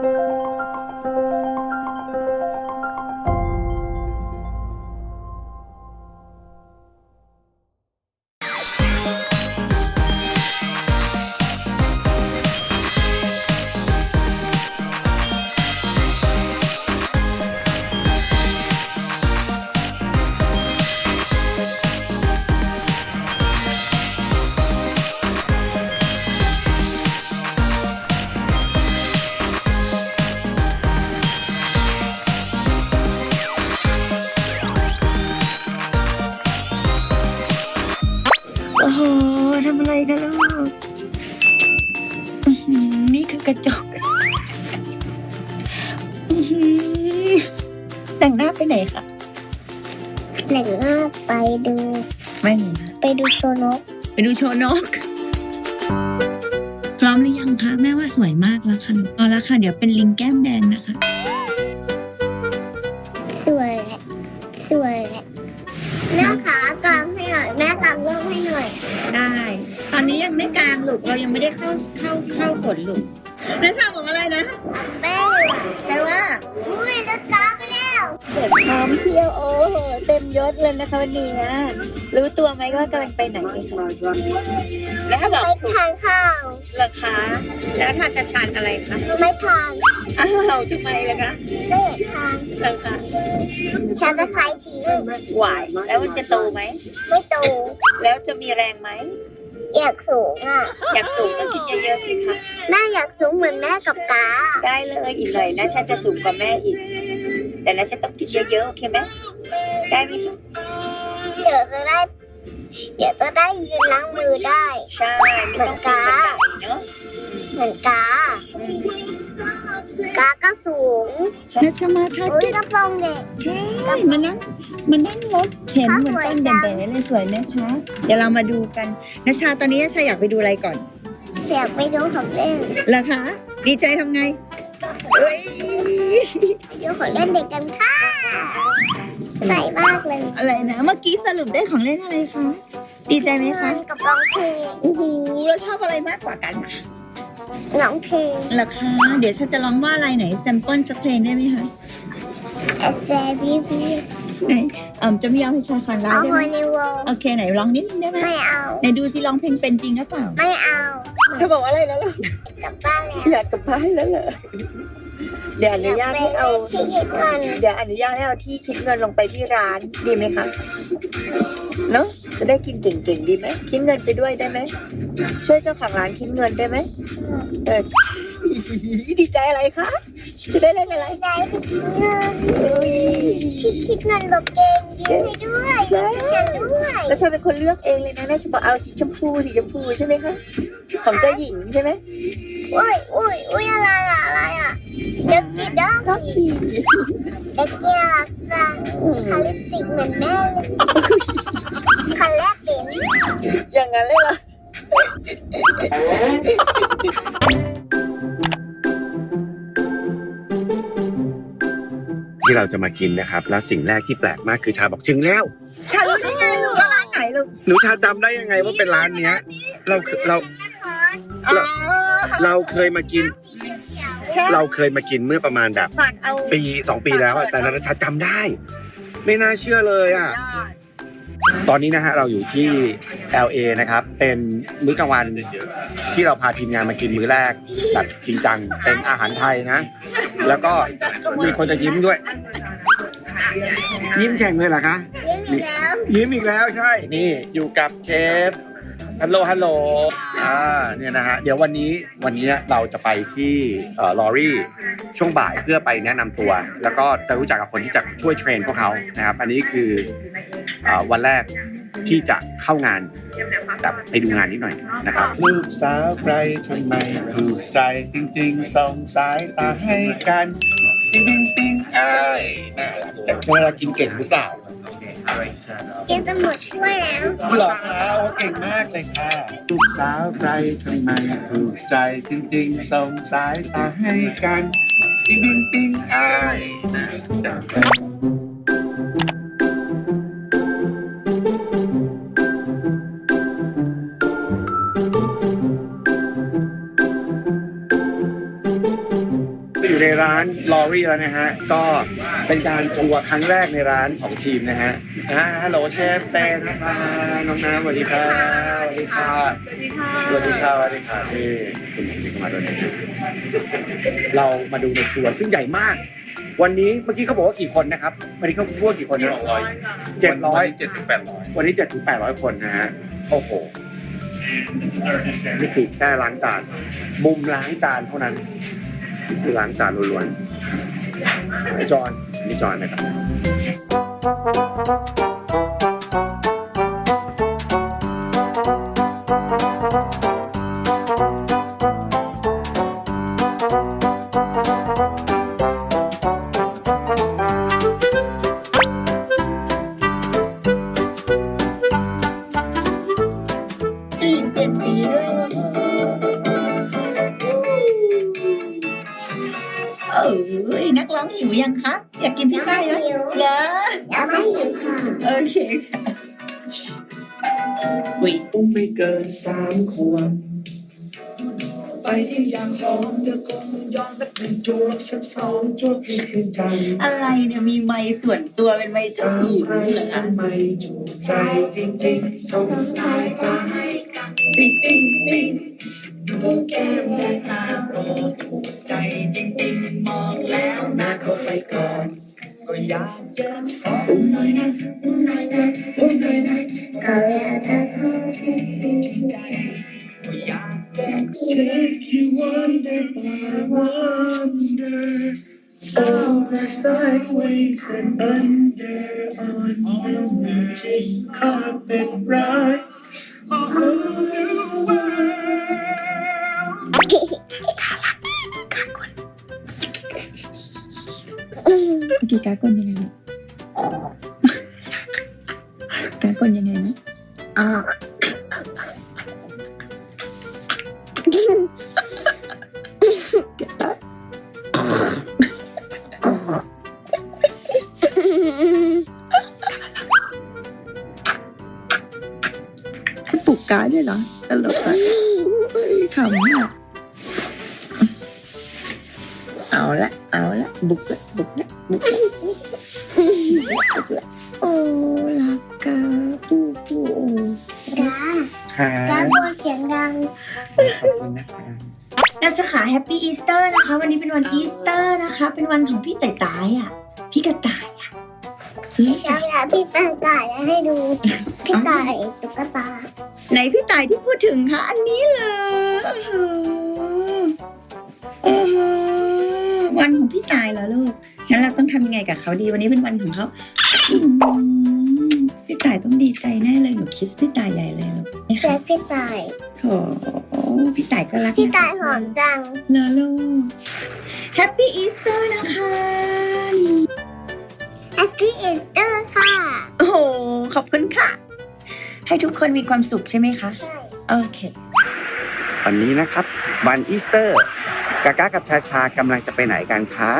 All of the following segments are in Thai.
โทำอะไรกันลูกอื้อหือนี่คือกระจกอื้อหือแต่งหน้าไปไหนคะแหล่งหน้าไปดู ไม่ไหนนะไปดูโชว์นก ไปดูโชว์นก พร้อมหรือยังคะ แม่ว่าสวยมากแล้วค่ะลูกเอาละค่ะ เดี๋ยวเป็นลิงแก้มแดงนะคะ ยังไม่กลางลูกเรายังไม่ได้เข้าเข้าเข้าฝนลูกนัชชาบอกอะไรนะแม่แปลว่าอุ้ยรถกาไปแล้วเสร็จพร้อมเที่ยวโอ้โหเต็มยศเลยนะคะวันนี้นะรู้ตัวไหมว่ากำลังไปไหนกันคะแล้วถ้าบอกไม่ถูกทานข้าวราคาแล้วถ้าจะชานอะไรคะไม่ทานอ้าวทำไมล่ะคะไม่อยากทานราคาแค่ตะไคร้ทิ้งหวายแล้วมันจะโตไหมไม่โตแล้วจะมีแรงไหม อยากสูงอะอยากสูงก็กินเยอะๆสิคะแม่อยากสูงเหมือนแม่กับกาได้เลยอีกหน่อยนะฉันจะสูงกว่าแม่อีก แต่นะฉันต้องกินเยอะๆโอเคไหมได้ไหมคะเดี๋ยวจะได้ เดี๋ยวจะได้ยืนล้างมือได้ ใช่ไม่ต้องปีนบันไดเนาะเหมือนกา กาก็สูงนัชมาทักอุ้ยเก็ตกระโปรงเด็ก ใช่มานั่งมานั่งรถเข็นเหมือนต้นแบ๋ๆเลยสวยไหมคะ เดี๋ยวเรามาดูกันนัชชาตอนนี้นัชชาอยากไปดูอะไรก่อนอยากไปดูของเล่นเหรอคะ ดีใจทำไงเอ้ยไปดูของเล่นเด็กกันค่ะใส่มากเลยอะไรนะ เมื่อกี้สรุปได้ของเล่นอะไรคะ ดีใจไหมคะกับร้องเพลง โอ้โหแล้วชอบอะไรมากกว่ากันอะ ร้องเพลงเหรอคะ เดี๋ยวฉันจะร้องว่าอะไรไหนแซมเปิลสักเพลงได้ไหมคะ A very very ไหนเอ่อจะไม่ยอมให้ชาฟันได้เอาได้หัไหวมในวงโอเคไหนร้องนิดนึงได้ไหมไม่เอา ไหนดูสิร้องเพลงเป็นจริงหรือเปล่าไม่เอาเธอบอกว่าอะไรแล้วล่ะกลับบ้านแล้วอยากกลับบ้านแล้วเหรอเดี๋ยวอนุญาตให้เอาที่คิดเงินเดี๋ยวอนุญาตให้เอาที่คิดเงินลงไปที่ร้านดีไหมคะเนอะจะได้กินเก่งๆดีไหมคิดเงินไปด้วยได้ไหมช่วยเจ้าของร้านคิดเงินได้ไหมเออ ดีใจอะไรคะจะได้เล่นอะไรใจที่คิดเงินที่คิดเงินบอกเก่งยิ้มให้ด้วยยิ้มให้ฉันด้วยแล้วเธอเป็นคนเลือกเองเลยนะน่าจะบอกเอาสีชมพูสีชมพูใช่ไหมคะของเจ้าหญิงใช่ไหมอุ้ยอุ้ยอุ้ยอะไรอะอะไรอะเด็กกี่ดอกล็อกกี้เด็กกี่รักจังคาลิปสติกเหมือนแม่เลยคันแรกเป็นอย่างนั้นเลยเหรอ ที่เราจะมากินนะครับ แล้วสิ่งแรกที่แปลกมากคือชาบอกถึงแล้ว ชารู้ได้ไงลูกว่าร้านไหนลูกหนูชาจำได้ยังไงว่าเป็นร้านเนี้ย เราเรา อ๋อเราเคยมากิน ใช่เราเคยมากินเมื่อประมาณแบบ ฝากเอาปีสองปีแล้วอะแต่นาชาจำได้ ไม่น่าเชื่อเลยอะ ตอนนี้นะฮะเราอยู่ที่ LA นะครับ เป็นมื้อกลางวันที่เราพาทีมงานมากินมื้อแรกแบบจริงจังเป็นอาหารไทยนะ แล้วก็มีคนจะยิ้มด้วย ยิ้มแข่งเลยเหรอคะ ยิ้มอีกแล้ว ยิ้มอีกแล้วใช่ นี่อยู่กับเชฟ ฮัลโหลฮัลโหลอ่าเนี่ยนะฮะเดี๋ยววันนี้วันนี้เราจะไปที่เอ่อลอรี่ช่วงบ่ายเพื่อไปแนะนำตัว แล้วก็จะรู้จักกับคนที่จะช่วยเทรนพวกเขานะครับ อันนี้คือเอ่อวันแรกที่จะเข้างานแบบไปดูงานนิดหน่อยนะครับ ลูกสาวใครทำไมถูกใจจริงๆส่งสายตาให้กัน ปิ๊งปิ๊งปิ๊งอ้ายนะแต่เวลากินเก่งหรือเปล่า กินจนหมดถ้วยแล้วหลอกเท้าเก่งมากเลยค่ะลูกสาวใครทำไมถูกใจจริงๆส่งสายตาให้กัน ปิ๊งปิ๊งปิ๊งอ้ายนะ รี่แล้วนะฮะ ก็เป็นการทัวร์ครั้งแรกในร้านของทีมนะฮะฮัลโหลเชฟเต้นะคะน้องน้ำสวัสดีครับสวัสดีครับสวัสดีค่ะสวัสดีครับสวัสดีครับนี่คุณหญิงเข้ามาด้วยนะเรามาดูในครัวซึ่งใหญ่มาก วันนี้เมื่อกี้เขาบอกว่ากี่คนนะครับวันนี้เขาพูดกี่คนนะร้อยเจ็ดร้อยเจ็ดถึงแปดร้อยวันนี้เจ็ดถึงแปดร้อยคนนะฮะโอ้โหนี่คือแค่ล้างจานมุมล้างจานเท่านั้นคือล้างจานล้วนๆไหน จอนอันนี่จอนนะครับ ขวบไปที่อยากหอมจะคงยอมสักหนึ่งจวบสักสองจวบให้คืนใจอะไรเนี่ยมีไม้ส่วนตัวเป็นไม้เจ้าหญิงเหรอคะทำไมจูบใจจริงๆสงสายตาให้กันปิ๊งปิ๊งปิ๊งดูแก้มและตาโปรดถูกใจจริงๆมองแล้วนะเข้าไปก่อน ก็อยากจะขออุ้มหน่อยนะอุ้มหน่อยนะอุ้มหน่อยนะ ก็อยากจะขอสิ่งที่ จริงใจก็อยากจะ Take you wonder by wonder over sideways and under on the magic carpet ride โอ้ลักกาปูปูกาค่ะกาพูเสียงดัง ขอบคุณนะคะเราจะหาแฮปปี้อีสเตอร์นะคะ วันนี้เป็นวันอีสเตอร์นะคะ เป็นวันของพี่ต่ายตายอะ พี่กระต่ายอะพี่ชาแล้วพี่ต่ายต่ายให้ดู พี่ต่ายตุ๊กตาไหนพี่ต่ายที่พูดถึงคะอันนี้เลยวันของพี่ต่ายเหรอลูก ต้องทำยังไงกับเขาดีวันนี้เป็นวันของเขาอืมพี่ต่ายต้องดีใจแน่เลยหนูคิสพี่ต่ายใหญ่เลยลูกเจอพี่ต่ายโถพี่ต่ายก็รักพี่ต่ายหอมจังเลอลูกแฮปปี้อีสเตอร์นะคะแฮปปี้อินเตอร์ค่ะโอ้โหขอบคุณค่ะ ให้ทุกคนมีความสุขใช่ไหมคะใช่โอเควันนี้นะครับวันอีสเตอร์กาก้ากับชาชากำลังจะไปไหนกันคะ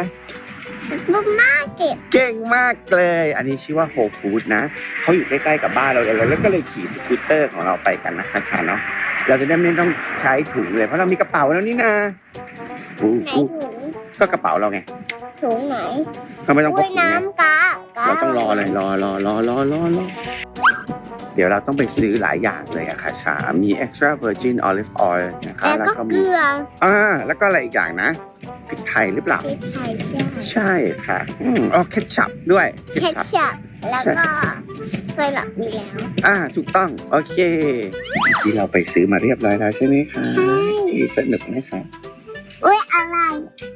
ซุปเปอร์มาร์เก็ตเก่งมากเลย อันนี้ชื่อว่าโฮฟู้ดนะเขาอยู่ใกล้ๆกับบ้านเราเลยแล้วก็เลยขี่สกูตเตอร์ของเราไปกันนะคะชาเนาะเราจะได้ไม่ต้องใช้ถุงเลยเพราะเรามีกระเป๋าแล้วนี่นะอู้ไหนอู้ถุงก็กระเป๋าเราไงถุงไหนเราไม่ต้องพอุ้กยถุงไงน้ำกากาเราต้องรอเลยรอรอรอรอรอรอเดี๋ยวเราต้องไปซื้อหลายอย่างเลยอะค่ะชามี extra virgin olive oil นะคะแล้วแล้วก็ก็เกมีลืออ่าแล้วก็อะไรอีกอย่างนะ พริกไทยหรือเปล่า พริกไทยใช่ใช่ค่ะอืมอ๋อเคชัพด้วย เคชัพแล้วก็เคยหลับมีแล้ว อ่าถูกต้องโอเคที่เราไปซื้อมาเรียบร้อยแล้วใช่ไหมคะใช่ สนุกไหมคะอุ้ยอะไร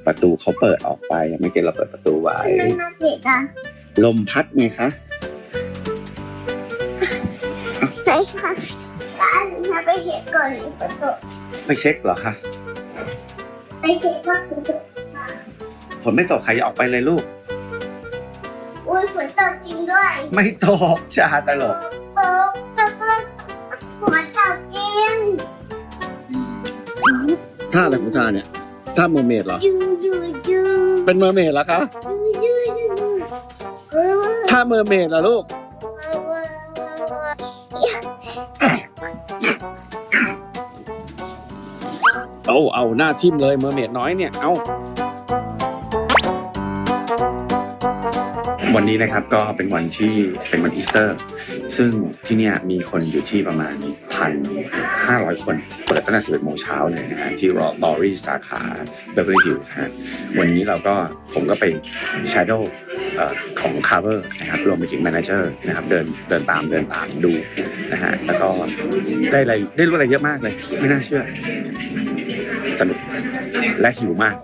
ประตูเขาเปิดออกไปยังไม่เกินเราเปิดประตูไว้ทำไมมาปิดอะลมพัดไงคะไหนคะร้านถ้าไปเช็คก่อนหรือฝนตกไปเช็คเหรอคะ ไปเช็คว่าฝนตกฝนไม่ตกใครอย่าออกไปเลยลูก อุ้ยฝนตกจริงด้วยไม่ตกชาตลกตกตกตกฝนตกจริงท่าอะไรของชาเนี่ยท่าเมอร์เมดเหรอ ยูยูยูเป็นเมอร์เมดเหรอคะยูยูยูเออท่าเมอร์เมดเหรอลูก เอาเอาหน้าทิมเลยเมอร์เมดน้อยเนี่ยเอาวันนี้นะครับก็เป็นวันที่เป็นวันอีสเตอร์ ซึ่งที่นี่มีคนอยู่ที่ประมาณพันห้าร้อยคน เปิดตั้งแต่สิบเอ็ดโมงเช้าเลยนะฮะที่รอลอรี่สาขาเบเวอร์ลี่ฮิลส์ฮะวันนี้เราก็ผมก็เปชาร์โดของคาร์เวอร์นะครับรวมไปถึงแมเนเจอร์นะครับเดินเดินตามเดินตามดูนะฮะแล้วก็ได้อะไรได้รู้อะไรเยอะมากเลย ไม่น่าเชื่อ สนุกและหิวมาก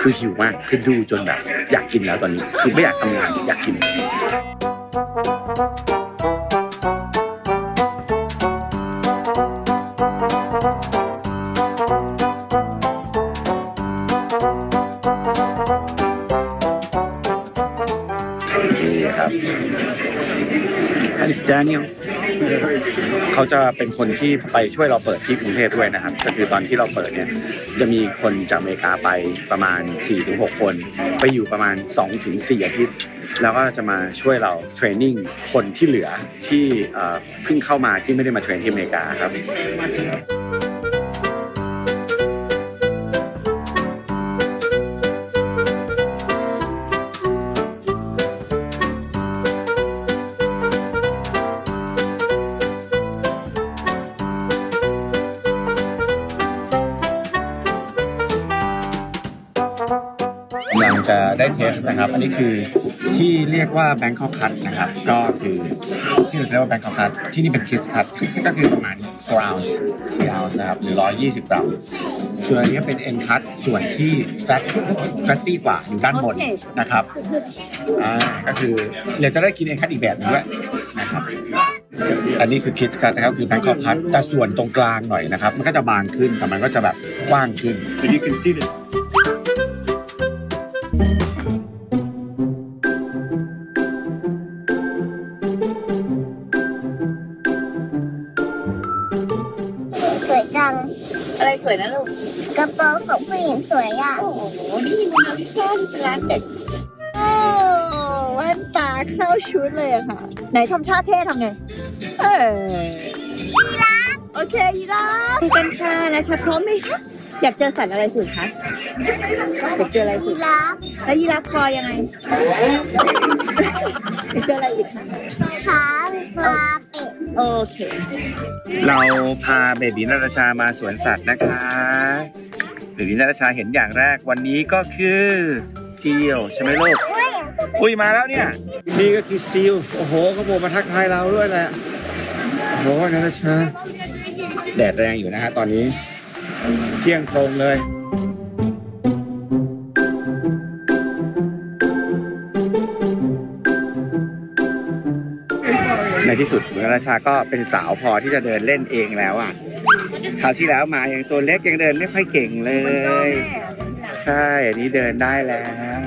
คือหิวมากคือดูจนแบบ อยากกินแล้วตอนนี้ คือไม่อยากทำงานอยากกินนี่ครับอันนี้ Daniel เขาจะเป็นคนที่ไปช่วยเราเปิดที่กรุงเทพด้วยนะครับ ก็คือตอนที่เราเปิดเนี่ยจะมีคนจากอเมริกาไปประมาณ 4-6 คน ไปอยู่ประมาณ 2-4 อาทิตย์ แล้วก็จะมาช่วยเราเทรนนิ่งคนที่เหลือที่เอ่อเพิ่งเข้ามาที่ไม่ได้มาเทรนที่อเมริกาครับ เทสนะครับ อันนี้คือที่เรียกว่า Bangkok Cut นะครับ ก็คือที่เราจะเรียกว่า Bangkok Cut ที่นี่เป็น Kids Cut ก็คือประมาณ4 ounce 4 ounce นะครับหรือ 120 กรัมส่วนอันนี้เป็น end cut ส่วนที่ fat fatty กว่าอยู่ด้านบนนะครับอ่าก็คือเดี๋ยวจะได้กิน end cut อีกแบบหนึงด้วยนะครับอันนี้คือ Kids Cut นะครับคือ Bangkok Cut แต่ส่วนตรงกลางหน่อยนะครับ มันก็จะบางขึ้นแต่มันก็จะแบบกว้างขึ้น If you can see this วยนะลูกกระโปรงของผู้หญิงสวยอะโอ้โหนี่มันร้านซ่อนเป็นร้านเด็กโอ้แว่นตาเข้าชุดเลยอะค่ะ ไหนทำท่าเท่ทำไง เออยีราฟโอเคยีราฟกันค่ะนะชาพร้อมไหมคะอยากเจอสัตว์อะไรสุดคะอยากเจออะไรสุยีดราฟแล้วยีราฟคอยังไงอยากเจออะไรอีกคะช้างปลาเป็ด โอเค เราพาเบบีนาตาชามาสวนสัตว์นะคะเบบีนาตาชาเห็นอย่างแรกวันนี้ก็คือซีลใช่ไหมลูกอุ้ยมาแล้วเนี่ย นี่ก็คือซีลโอ้โหเขาโผล่มาทักทายเราด้วยแหละโอ้โหนาตาชาแดดแรงอยู่นะฮะตอนนี้ เที่ยงตรงเลย ในที่สุดนาตาชาก็เป็นสาวพอที่จะเดินเล่นเองแล้วอะคราวที่แล้วมายังตัวเล็กยังเดินไม่ค่อยเก่งเลย ใช่อันนี้เดินได้แล้ว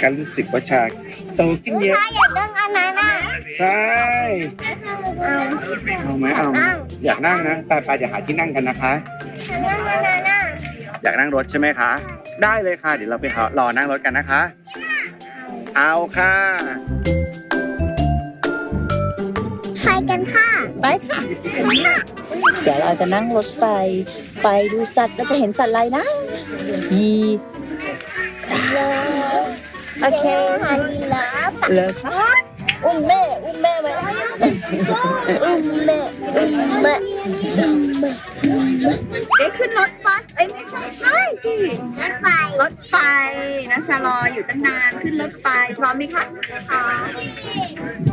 ก็รู้สึกว่าชาโตขึ้นเยอะถ้าอยากนั่งอันนั้นอะใช่เอาเอาไหมเอาไหมอยากนั่งนะไปไปเดี๋ยวหาที่นั่งกันนะคะนั่งอันนั้นอะอยากนั่งรถใช่ไหมคะ ได้เลยค่ะ เดี๋ยวเราไปหารอนั่งรถกันนะคะ เอาค่ะ ใครกันค่ะไปค่ะ เดี๋ยวเราจะนั่งรถไฟไปดูสัตว์แล้วจะเห็นสัตว์อะไรนะยีโอเค อาหารยีราฟเลยค่ะอุ้มแม่ อุ้มแม่ เอ๊ะขึ้นรถบัสเอ้ยไม่ใช่ใช่สิรถไฟรถไฟนะชะลออยู่ตั้งนานขึ้นรถไฟพร้อมไหมคะขอ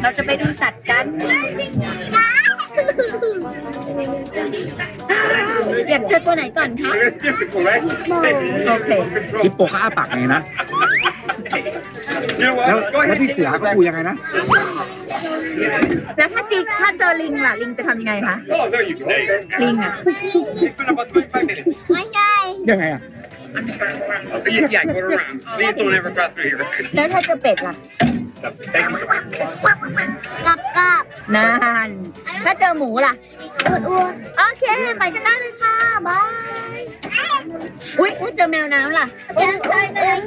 เราจะไปดูสัตว์กันอยากเจอตัวไหนก่อนคะโมโอเคฮิปโปเขาอ้าปากไงนะ แล้วแล้วพี่เสือเขาคุยยังไงนะ แล้วถ้าจีถ้าเจอลิงล่ะ ลิงจะทำยังไงคะ Oh, no, you can. ลิงอะ It's been about 25 minutes. ไม่ใช่ยังไงอะ Yeah, yeah, go around. Please don't ever cross through here. แล้วถ้าเจอเป็ดล่ะ Thank you. กับกับนาน ถ้าเจอหมูล่ะ อ้วนอ้วนโอเค ไปกันได้เลยค่ะ บาย อุ๊ยถ้าเจอแมวน้ำล่ะอ้วนอ้วนอ้วน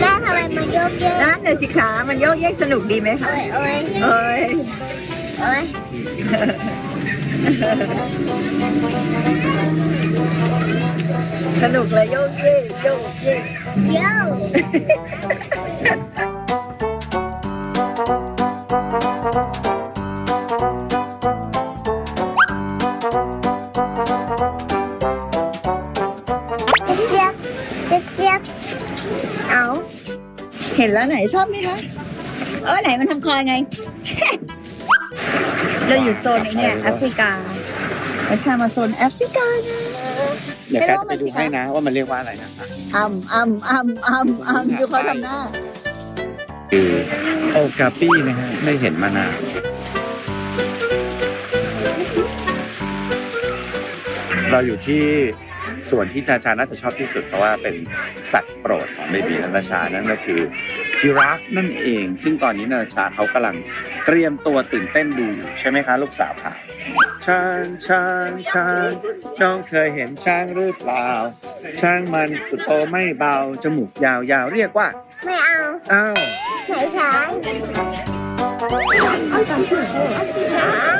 แม่ทำไมมันโยกเยกนั่นเลยสิคะมันโยกเยกสนุกดีไหมคะโอ้ยโอ้ยเอ้ยโอ้ย สนุกเลยโยกเย่โยกเย่เย้เจี๊ยบเจี๊ยบเจี๊ยบเอา เห็นแล้วไหนชอบไหมคะ เออไหนมันทำคอยไง เราอยู่โซนนี้เนี่ยแอฟริกาเราชามาโซนแอฟริกานะเดี๋ยวแกจะไปดูให้นะว่ามันเรียกว่าอะไรนะคะอัมอัมอัมอัมอัมดูเขาทำหน้าคือโอกาปี้นะฮะไม่เห็นมานานเราอยู่ที่ส่วนที่ชาชาน่าจะชอบที่สุดเพราะว่าเป็นสัตว์โปรดของเบบีนาชานั่นก็คือ จิราฟนั่นเอง ซึ่งตอนนี้นาชาเขากำลังเตรียมตัวตื่นเต้นดูอยู่ใช่ไหมคะ ลูกสาวค่ะช้างช้างช้างน้องเคยเห็นช้างหรือเปล่า ช้างมันตัวโตไม่เบา จมูกยาวๆเรียกว่า ไม่เอาอ้าวไหนช้างเอาช้างช้าง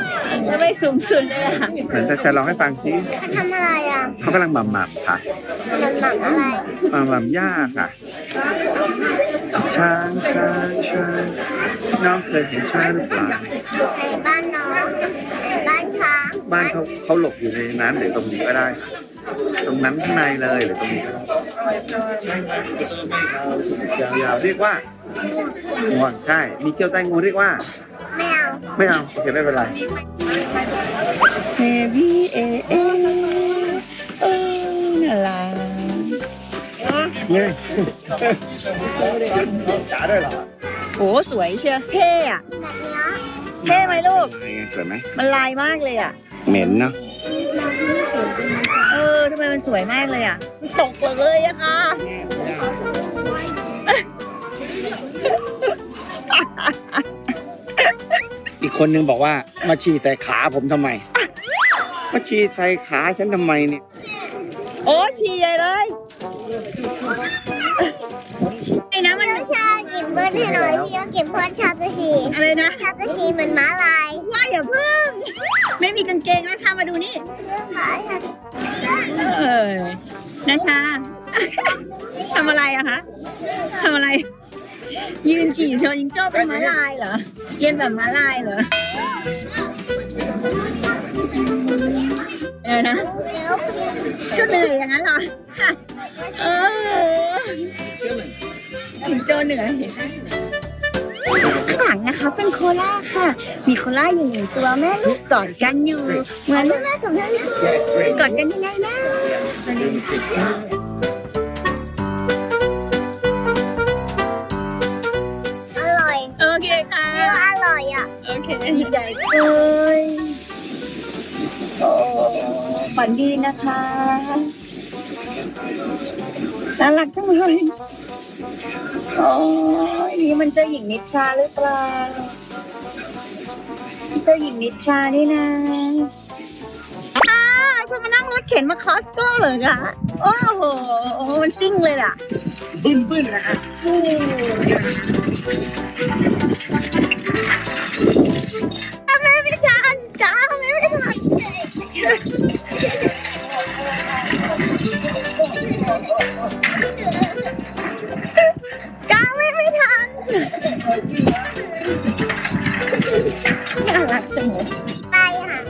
จะไม่สูงสุดเลยอะเหมือนจะจะลองให้ฟังซิเขาทำอะไรอะเขากำลังหม่ำหม่ำค่ะมันหนักอะไรหม่ำหม่ำย่าค่ะ ช้างช้างช้างน้องเคยเห็นช้างหรือเปล่าในบ้านน้องในบ้านช้างบ้านเขาเขาหลบอยู่ในนั้นหรือตรงนี้ก็ได้ค่ะตรงนั้นข้างในเลยหรือตรงนี้ก็ได้ยาวๆเรียกว่าง่วงใช่ มีเกี้ยวใต้งูเรียกว่า ไม่เอา ไม่เอาโอเคไม่เป็นไรเฮบี้เอเอเออน่ารักเนี่ยจ๋าด้วยเหรอโหสวยเชียวเท่อะแบบเนี้ยเท่ไหมลูก สวยไหมมันลายมากเลยอะเหม็นเนาะเออทำไมมันสวยมากเลยอะมันตกเลยอะค่ะอีกคนนึงบอกว่ามาฉี่ใส่ขาผมทำไมมาฉี่ใส่ขาฉันทำไมเนี่ยโอ้ฉี่ใหญ่เลย ไอ้นะมันพี่ชากินเบิ้ลให้หน่อยพี่ก็กินเพื่อนชาตะชีอะไรนะ ชาตะชีเหมือนม้าลายว่าอย่าเพิ่ง ไม่มีกางเกงนะชามาดูนี่ขาชาเออนาชาทำอะไรอะคะทำอะไร ยืนฉี่โชว์ยิงโจ้เป็นม้าลายเหรอเย็นแบบม้าลายเหรอ เออนะก็เหนื่อยอย่างนั้นเหรอเออถึงโจเหนื่อยข้างหลังนะคะเป็นโคล่าค่ะ มีโคล่าอยู่หนึ่งตัวแม่ลูกกอดกันอยู่ เหมือนแม่แม่กับแม่ลูกกอดกันยังไงนะอร่อย โอเคค่ะเรียกว่าอร่อยอะ โอเคดีใจเลยโอ้ ฝันดีนะคะ น่ารักจังเลยโอ้ยนี่มันเจ้าหญิงนิทราหรือเปล่า เจ้าหญิงนิทรานี่นะอ้าจะมานั่งรถเข็นมาคอสโก้เหรอคะ โอ้โห มันซิ่งเลยล่ะ บึ้นบึ้นนะฮะจ้าแม่ไม่ทันจ้าแม่ไม่ทัน จ้าแม่ไม่ทันน่ารักจังเลยไปค่ะ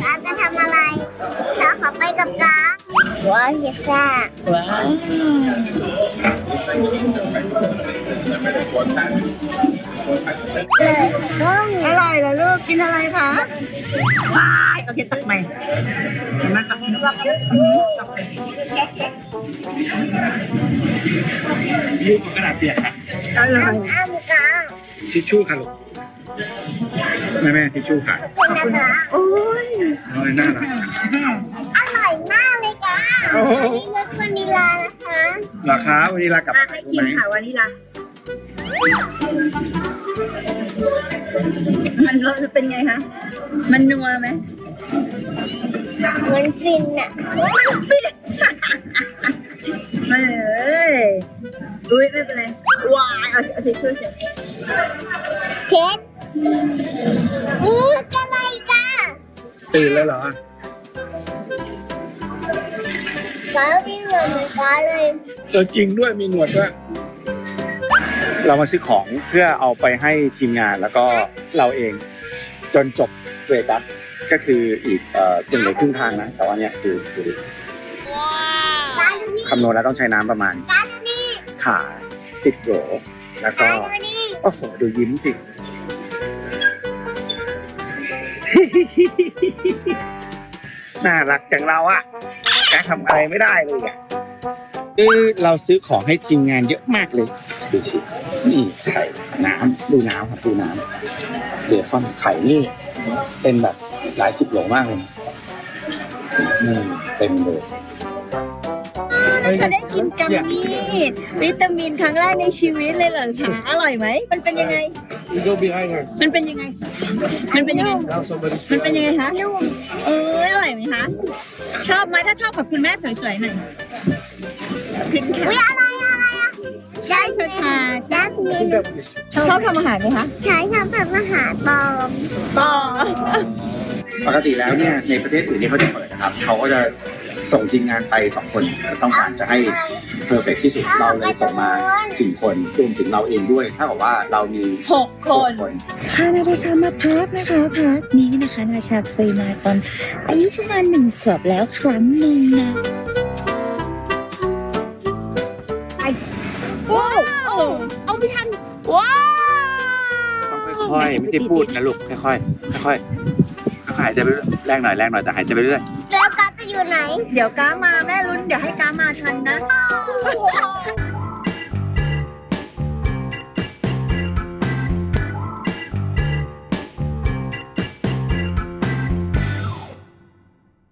เราจะทำอะไรเราขอไปกับกาว้าวเยซ่าว้าวเลยก็มี อร่อยเหรอลูกกินอะไรคะว้ายโอเคตักใหม่เห็นไหมตักยืดของกระดาษเปียกค่ะอร่อยอ้ามกาทิชชู่ค่ะลูกแม่แม่ทิชชู่ค่ะโอ้ยโอ้ยน่ารักอร่อยมากเลยจ้าอันนี้รสวานิลลานะคะราคาวันนี้ลากับมาให้ชิมค่ะวานิลา มันรสเป็นไงคะ มันนัวไหมเหมือนฟินอะเอ้ยอุ้ยไม่เป็นไรวายเอาเอาทิชชู่เฉยเท็ดอือกระไรจ้าตื่นแล้วเหรอก็มีเงินเหมือนกันเลยเออจริงด้วยมีหนวดด้วย เรามาซื้อของเพื่อเอาไปให้ทีมงานแล้วก็เราเองจนจบเวกัสก็คืออีกเอ่อครึ่งเหลือครึ่งทางนะ แต่ว่าเนี่ยคือคือการดูนี่คำนวณแล้วต้องใช้น้ำประมาณการดูนี่ขาสิบโหลแล้วก็การดูนี่โอ้โหดูยิ้มสิน่ารักจังเราอะแกทำอะไรไม่ได้เลยอะคือเราซื้อของให้ทีมงานเยอะมากเลย ดูสินี่ไข่น้ำดูน้ำครับดูน้ำเบคอนไข่นี่เป็นแบบหลายสิบโหลมากเลยนะนี่เต็มเลยจะได้กินกัมมี่วิตามินครั้งแรกในชีวิตเลยเหรอคะอร่อยไหมมันเป็นยังไง You go behind her มันเป็นยังไง มันเป็นยังไง now somebody's มันเป็นยังไงคะนุ่มเอออร่อยไหมคะ ชอบไหมถ้าชอบขอบคุณแม่สวยๆหน่อยขึ้นอุ้ยค่ะอะไรอะไรอ่ะใช่ชาชาดักมิน ชอบทำอาหารไหมคะใช้ทำแบบอาหารปลอมต่อปกติแล้วเนี่ยในประเทศอื่นที่เขาจะเปิดนะครับเขาก็จะส่งทีมงานไปสองคนต้องการจะให้เพอร์เฟกที่สุดเราเลยส่งมาสี่คนรวมถึงเราเองด้วยถ้ากับว่าเรามีหกคหกน คน พานาตาชามาพักนะคะพักนี้นะคะนาชาเคยมาตอน อายุประมาณหนึ่งขวบแล้วครั้งหนึ่งนะ ค่อยๆไม่ได้พูดนะลูกค่อยๆค่อยๆค่อยๆหายใจไปเรื่อยแรงหน่อยแรงหน่อยแต่หายใจไปเรื่อยแล้วกัสจะอยู่ไหน เดี๋ยวก้ามาแม่ลุ้นเดี๋ยวให้ก้ามาทันนะ